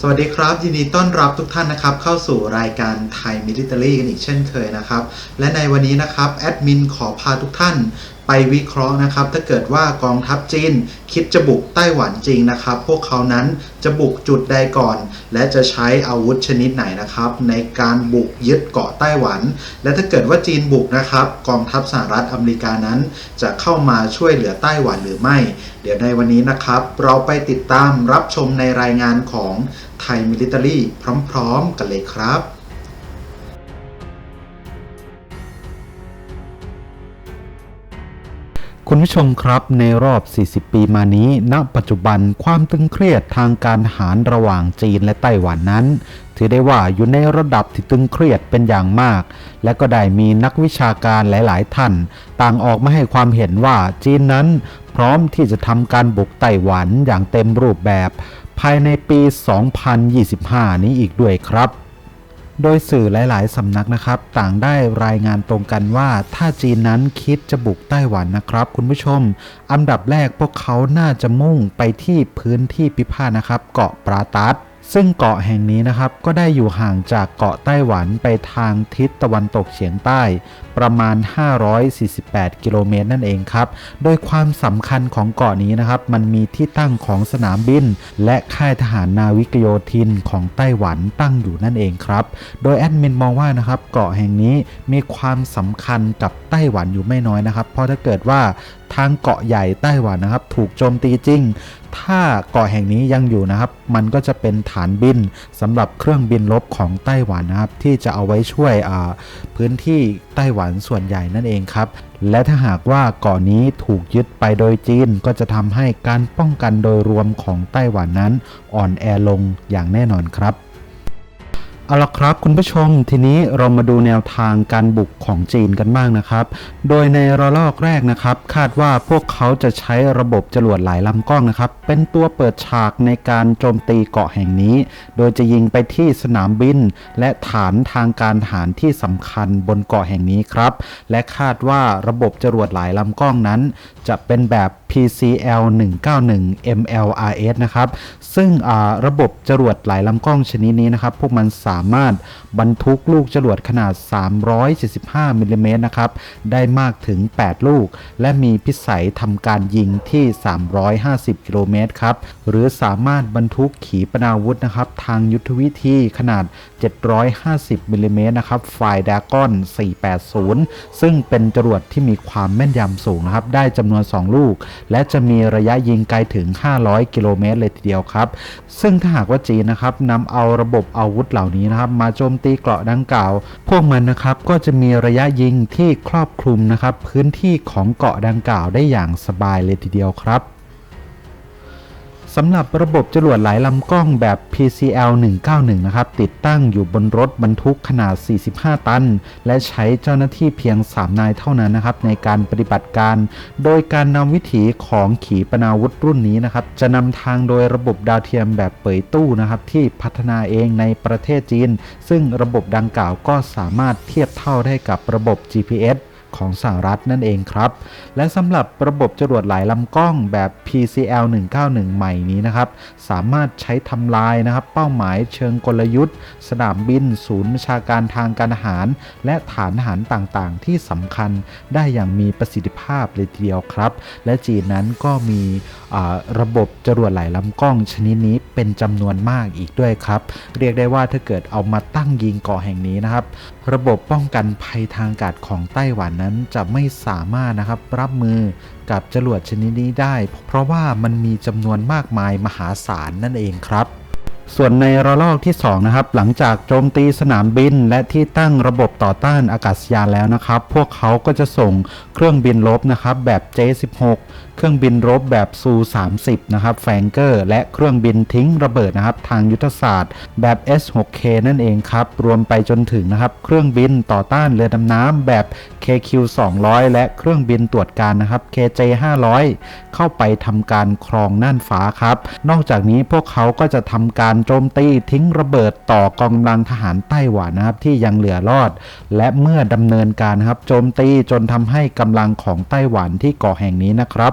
สวัสดีครับ ยินดีต้อนรับทุกท่านนะครับ เข้าสู่รายการไทยมิลิเตอรี่กันอีกเช่นเคยนะครับ และในวันนี้นะครับ แอดมินขอพาทุกท่าน ไปวิเคราะห์นะครับ ถ้าเกิดว่ากองทัพจีน คิดจะบุกไต้หวันจริงนะครับ พวกเขานั้นจะบุกจุดใดก่อน และจะใช้อาวุธชนิดไหนนะครับ ในการบุกยึดเกาะไต้หวัน และถ้าเกิดว่าจีนบุกนะครับ กองทัพสหรัฐอเมริกานั้น จะเข้ามาช่วยเหลือไต้หวันหรือไม่ เดี๋ยวในวันนี้นะครับ เราไปติดตามรับชมในรายงานของไทยมิลิเตอรี่พร้อม ๆ กันเลยครับ คุณผู้ชมครับในรอบ 40 ปีมานี้ ณ ปัจจุบันความตึงเครียดทางการหารระหว่างจีนและไต้หวันนั้น ถือได้ว่าอยู่ในระดับที่ตึงเครียดเป็นอย่างมาก และก็ได้มีนักวิชาการหลาย ๆ ท่าน ต่างออกมาให้ความเห็นว่าจีนนั้น พร้อมที่จะทำการบุกไต้หวันอย่างเต็มรูปแบบ ภายในปี 2025 นี้อีกด้วยครับ โดยสื่อหลาย ๆ สำนักนะครับ ต่างได้รายงานตรงกันว่าถ้าจีนนั้นคิดจะบุกไต้หวันนะครับ คุณผู้ชม อันดับแรกพวกเขาน่าจะมุ่งไปที่พื้นที่พิพาทนะครับ เกาะปราตัด ซึ่งเกาะแห่งนี้นะครับก็ได้อยู่ห่างจากเกาะไต้หวันไปทางทิศตะวันตกเฉียงใต้ ประมาณ 548 กิโลเมตรนั่นเองครับ โดยความสำคัญของเกาะนี้นะครับ มันมีที่ตั้งของสนามบิน และค่ายทหารนาวิกโยธินของไต้หวันตั้งอยู่นั่นเองครับ โดยแอดมินมองว่านะครับเกาะแห่งนี้มีความสำคัญกับไต้หวันอยู่ไม่น้อยนะครับ เพราะถ้าเกิดว่าทางเกาะใหญ่ไต้หวันนะครับ ถูกโจมตีจริง ถ้าเกาะแห่งนี้ยังอยู่นะครับ มันก็จะเป็นฐานบินสำหรับเครื่องบินรบของไต้หวันนะครับ ที่จะเอาไว้ช่วยอ่าพื้นที่ไต้หวันส่วนใหญ่นั่นเองครับ และถ้าหากว่าเกาะนี้ถูกยึดไปโดยจีน ก็จะทำให้การป้องกันโดยรวมของไต้หวันนั้นอ่อนแอลงอย่างแน่นอนครับ เอาละครับคุณผู้ชมทีนี้เรามาดูแนวทางการบุกของจีนกันบ้างนะครับ โดยในระลอกแรกนะครับ คาดว่าพวกเขาจะใช้ระบบจรวดหลายลำกล้องนะครับ เป็นตัวเปิดฉากในการโจมตีเกาะแห่งนี้ โดยจะยิงไปที่สนามบิน และฐานทางการทหารที่สำคัญบนเกาะแห่งนี้ครับ และคาดว่าระบบจรวดหลายลำกล้องนั้น จะเป็นแบบ PCL 191 MLRS นะครับ ซึ่งระบบจรวดหลายลำกล้องชนิดนี้นะครับ พวกมันสามารถบรรทุกลูกจรวดขนาด 375มิลลิเมตรนะครับ ได้มากถึง 8 ลูก และมีพิสัยทำการยิงที่ 350 กิโลเมตรครับ หรือสามารถบรรทุกขีปนาวุธนะครับ ทางยุทธวิธีขนาด 750มิลลิเมตรนะครับไฟดากอน 480 ซึ่งเป็นจรวดที่มีความแม่นยำสูงนะครับ ได้จำนวน 2 ลูกและจะมีระยะยิงไกลถึง 500 กิโลเมตรเลยทีเดียวครับ ซึ่งถ้าหากว่าจีนนะครับนำเอาระบบอาวุธเหล่านี้นะครับ มาโจมตีเกราะดังกล่าว พวกมันนะครับก็จะมีระยะยิงที่ครอบคลุมนะครับพื้นที่ของเกาะดังกล่าวได้อย่างสบายเลยทีเดียวครับ สำหรับระบบจรวดหลายลำกล้องแบบ PCL 191 นะครับ ติดตั้งอยู่บนรถบรรทุกขนาด 45 ตัน และใช้เจ้าหน้าที่เพียง 3 นายเท่านั้นนะครับ ในการปฏิบัติการ โดยการนำวิถีของขีปนาวุธรุ่นนี้นะครับ จะนำทางโดยระบบดาวเทียมแบบเปยตู้นะครับ ที่พัฒนาเองในประเทศจีน ซึ่งระบบดังกล่าวก็สามารถเทียบเท่าได้กับระบบ GPS ของสหรัฐนั่นเองครับ และสำหรับระบบจรวดหลายลำกล้องแบบ PCL 191 ใหม่นี้นะครับ สามารถใช้ทำลายนะครับ เป้าหมายเชิงกลยุทธ์ สนามบิน ศูนย์บัญชาการทางการอาหาร และฐานทหารต่างๆ ที่สำคัญได้อย่างมีประสิทธิภาพเลยทีเดียวครับ และจีนนั้นก็มีระบบจรวดหลายลำกล้องชนิดนี้เป็นจำนวนมากอีกด้วยครับ เรียกได้ว่าถ้าเกิดเอามาตั้งยิงเกาะแห่งนี้นะครับ ระบบป้องกันภัยทางอากาศของไต้หวันนั้นจะไม่สามารถนะครับรับมือกับจรวดชนิดนี้ได้ เพราะว่ามันมีจำนวนมากมายมหาศาลนั่นเองครับส่วนในระลอกที่2นะครับหลังจากโจมตีสนามบิน และที่ตั้งระบบต่อต้านอากาศยานแล้วนะครับ พวกเขาก็จะส่งเครื่องบินลบนะครับแบบ J16 เครื่องบินรบแบบซู 30 นะครับแฟงเกอร์ และเครื่องบินทิ้งระเบิดนะครับทางยุทธศาสตร์แบบ S6K นั่นเองครับ รวมไปจนถึงนะครับเครื่องบินต่อต้านเรือดำน้ำแบบ KQ 200 และเครื่องบินตรวจการนะครับ KJ 500 เข้าไปทำการครองน่านฟ้าครับ นอกจากนี้พวกเขาก็จะทำการโจมตีทิ้งระเบิดต่อกองกำลังทหารไต้หวันนะครับที่ยังเหลือรอด และเมื่อดำเนินการครับโจมตีจนทำให้กำลังของไต้หวันที่เกาะแห่งนี้นะครับ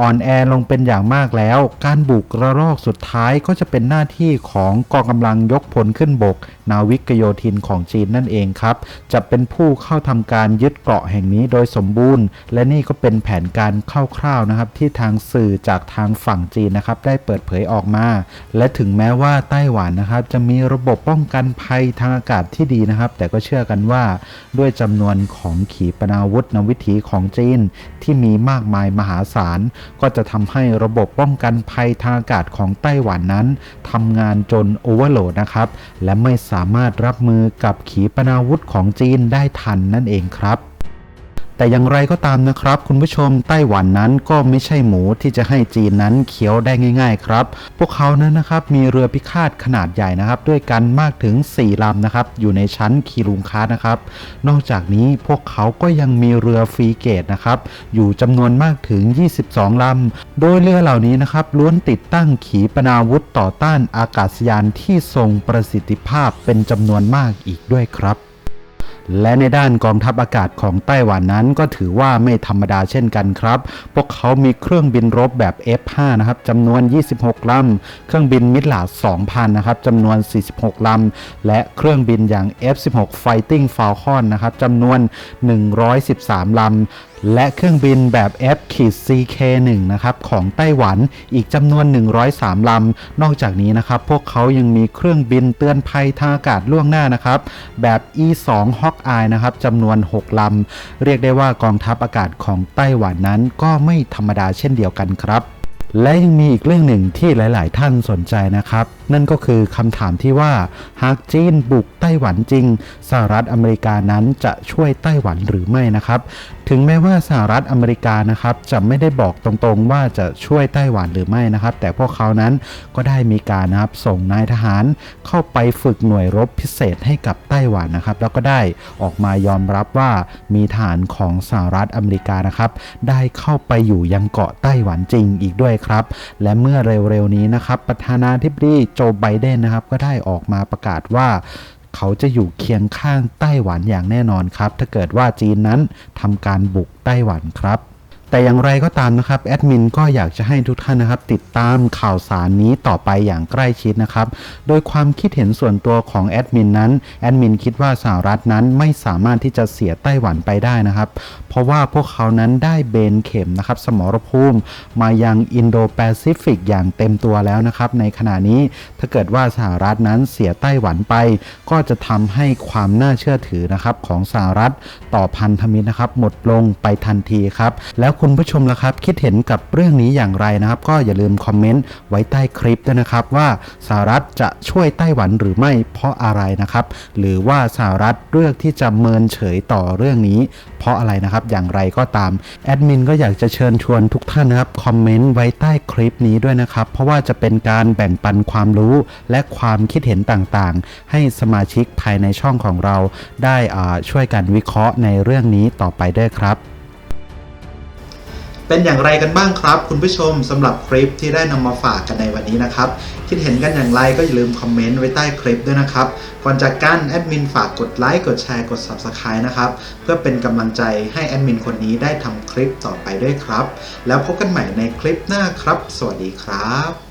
อ่อนแอลงเป็นอย่างมากแล้ว การบุกระลอกสุดท้ายก็จะเป็นหน้าที่ของกองกำลังยกพลขึ้นบก นาวิกโยธินของจีนนั่นเองครับ จะเป็นผู้เข้าทำการยึดเกาะแห่งนี้โดยสมบูรณ์ และนี่ก็เป็นแผนการคร่าวๆนะครับ ที่ทางสื่อจากทางฝั่งจีนนะครับ ได้เปิดเผยออกมา และถึงแม้ว่าไต้หวันนะครับ จะมีระบบป้องกันภัยทางอากาศที่ดีนะครับ แต่ก็เชื่อกันว่า ด้วยจำนวนของขีปนาวุธนวิถีของจีนที่มีมากมายมหาศาลก็จะทำให้ระบบป้องกันภัยทางอากาศของไต้หวันนั้นทำงานจนโอเวอร์โหลดนะครับ และไม่สามารถรับมือกับขีปนาวุธของจีนได้ทันนั่นเองครับ แต่อย่างไรก็ตามนะครับ คุณผู้ชมไต้หวันนั้นก็ไม่ใช่หมูที่จะให้จีนนั้นเคี้ยวได้ง่าย ๆ ครับ พวกเขานั้นนะครับมีเรือพิฆาตขนาดใหญ่นะครับ ด้วยกันมากถึง 4ลำนะครับ อยู่ในชั้นคีรุงคานะครับ นอกจากนี้พวกเขาก็ยังมีเรือฟรีเกตนะครับ อยู่จำนวนมากถึง 22ลำโดยเรือเหล่านี้นะครับล้วนติดตั้งขีปนาวุธต่อต้านอากาศยานที่ทรงประสิทธิภาพเป็นจำนวนมากอีกด้วยครับ และในด้านกองทัพอากาศของไต้หวันนั้นก็ถือว่าไม่ธรรมดาเช่นกันครับ พวกเขามีเครื่องบินรบแบบ F5 นะครับจำนวน 26 ลำ เครื่องบินมิดลา2,000 นะครับจำนวน 46 ลำ และเครื่องบินอย่าง F16 Fighting Falcon นะครับจำนวน 113 ลำ และเครื่องบินแบบ F-CK1 นะครับของไต้หวันอีกจำนวน 103 ลำ นอกจากนี้นะครับ พวกเขายังมีเครื่องบินเตือนภัยทางอากาศล่วงหน้านะครับ แบบ E2 Hawkeye นะครับจำนวน 6 ลำ เรียกได้ว่ากองทัพอากาศของไต้หวันนั้นก็ไม่ธรรมดาเช่นเดียวกันครับ และยังมีอีกเรื่องหนึ่งที่หลาย ๆ ท่านสนใจนะครับ นั่นก็คือคำถามที่ว่าหากจีนบุกไต้หวันจริงสหรัฐอเมริกานั้นจะช่วยไต้หวันหรือไม่นะครับ ถึงแม้ว่าสหรัฐอเมริกานะครับจะไม่ได้บอกตรง ๆ ว่าจะช่วยไต้หวันหรือไม่นะครับ แต่พวกเขานั้นก็ได้มีการนะครับส่งนายทหารเข้าไปฝึกหน่วยรบพิเศษให้กับไต้หวันนะครับ แล้วก็ได้ออกมายอมรับว่ามีฐานของสหรัฐอเมริกานะครับ ได้เข้าไปอยู่ยังเกาะไต้หวันจริงอีกด้วยครับ และเมื่อเร็วๆนี้นะครับ ประธานาธิบดีโจไบเดนนะครับ ก็ได้ออกมาประกาศว่าเขาจะอยู่เคียงข้างไต้หวันอย่างแน่นอนครับ ถ้าเกิดว่าจีนนั้นทำการบุกไต้หวันครับ แต่อย่างไรก็ตามนะครับแอดมินก็อยากจะให้ทุกท่านนะครับ ติดตามข่าวสารนี้ต่อไปอย่างใกล้ชิดนะครับ โดยความคิดเห็นส่วนตัวของแอดมินนั้นแอดมินคิดว่าสหรัฐนั้นไม่สามารถที่จะเสียไต้หวันไปได้นะครับ เพราะว่าพวกเขานั้นได้เบนเข็มนะครับ สมรภูมิมายังอินโดแปซิฟิกอย่างเต็มตัวแล้วนะครับ ในขณะนี้ถ้าเกิดว่าสหรัฐนั้นเสียไต้หวันไป ก็จะทำให้ความน่าเชื่อถือนะครับของสหรัฐต่อพันธมิตรนะครับ หมดลงไปทันทีครับแล้วคุณผู้ชมล่ะครับ คิดเห็นกับเรื่องนี้อย่างไรนะครับ ก็อย่าลืมคอมเมนต์ไว้ใต้คลิปด้วยนะครับ ว่าสหรัฐจะช่วยไต้หวันหรือไม่เพราะอะไรนะครับ หรือว่าสหรัฐเลือกที่จะเมินเฉยต่อเรื่องนี้ เพราะอะไรนะครับ อย่างไรก็ตามแอดมินก็อยากจะเชิญชวนทุกท่านนะครับคอมเมนต์ไว้ใต้คลิปนี้ด้วยนะครับ เพราะว่าจะเป็นการแบ่งปันความรู้และความคิดเห็นต่างๆ ให้สมาชิกภายในช่องของเรา ได้ช่วยกันวิเคราะห์ในเรื่องนี้ต่อไปด้วยครับ เป็นอย่างไรกันบ้างครับ คุณผู้ชมสำหรับคลิปที่ได้นำมาฝากกันในวันนี้นะครับ คิดเห็นกันอย่างไรก็อย่าลืมคอมเมนต์ไว้ใต้คลิปด้วยนะครับ ก่อนจากกันแอดมินฝากกดไลค์กดแชร์กด Subscribe นะครับ เพื่อเป็นกำลังใจให้แอดมินคนนี้ได้ทำคลิปต่อไปด้วยครับ แล้วพบกันใหม่ในคลิปหน้าครับ สวัสดีครับ